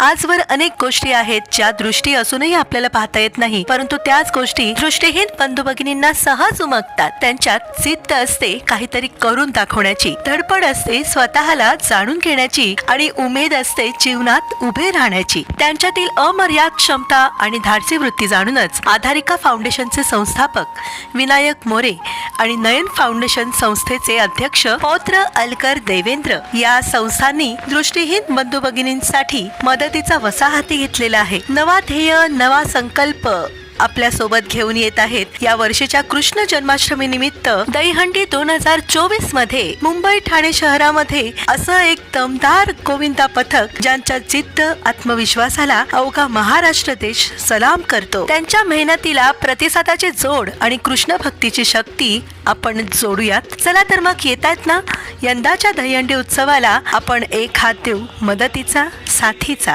आजवर अनेक गोष्टी आहेत ज्या दृष्टी असूनही आपल्याला पाहता येत नाही. परंतु त्याच गोष्टी दृष्टीहीन बंधू भगिनींना सहज उमगतात. त्यांच्यात जिद्द असते काहीतरी करून दाखवण्याची. धडपड असते स्वतःला जाणून घेण्याची आणि उमेद असते जीवनात उभे राहण्याची. त्यांच्यातील अमर्याद क्षमता आणि धाडसी वृत्ती जाणूनच आधारिका फाउंडेशनचे संस्थापक विनायक मोरे आणि नयन फाउंडेशन संस्थेचे अध्यक्ष पौत्र अलकर देवेंद्र या संस्थांनी दृष्टीहीन बंधू भगिनींसाठी मदतीचा वसाहती घेतलेला आहे. नवा ध्येय नवा संकल्प. आपल्यासोबत घेऊन येत आहेत. या वर्षीच्या कृष्ण जन्माष्टमी निमित्त दहीहंडी दोन हजार चोवीसमध्ये मुंबई ठाणे शहरामध्ये असं एक दमदार गोविंदा पथक ज्यांच्या जिद्द आत्मविश्वासाला अवघा महाराष्ट्र देश सलाम करतो. त्यांच्या मेहनतीला प्रतिसादाची जोड आणि कृष्ण भक्तीची शक्ती आपण जोडूयात. चला तर मग येतात ना? यंदाच्या दहीहंडी उत्सवाला आपण एक हात देऊ मदतीचा साथीचा.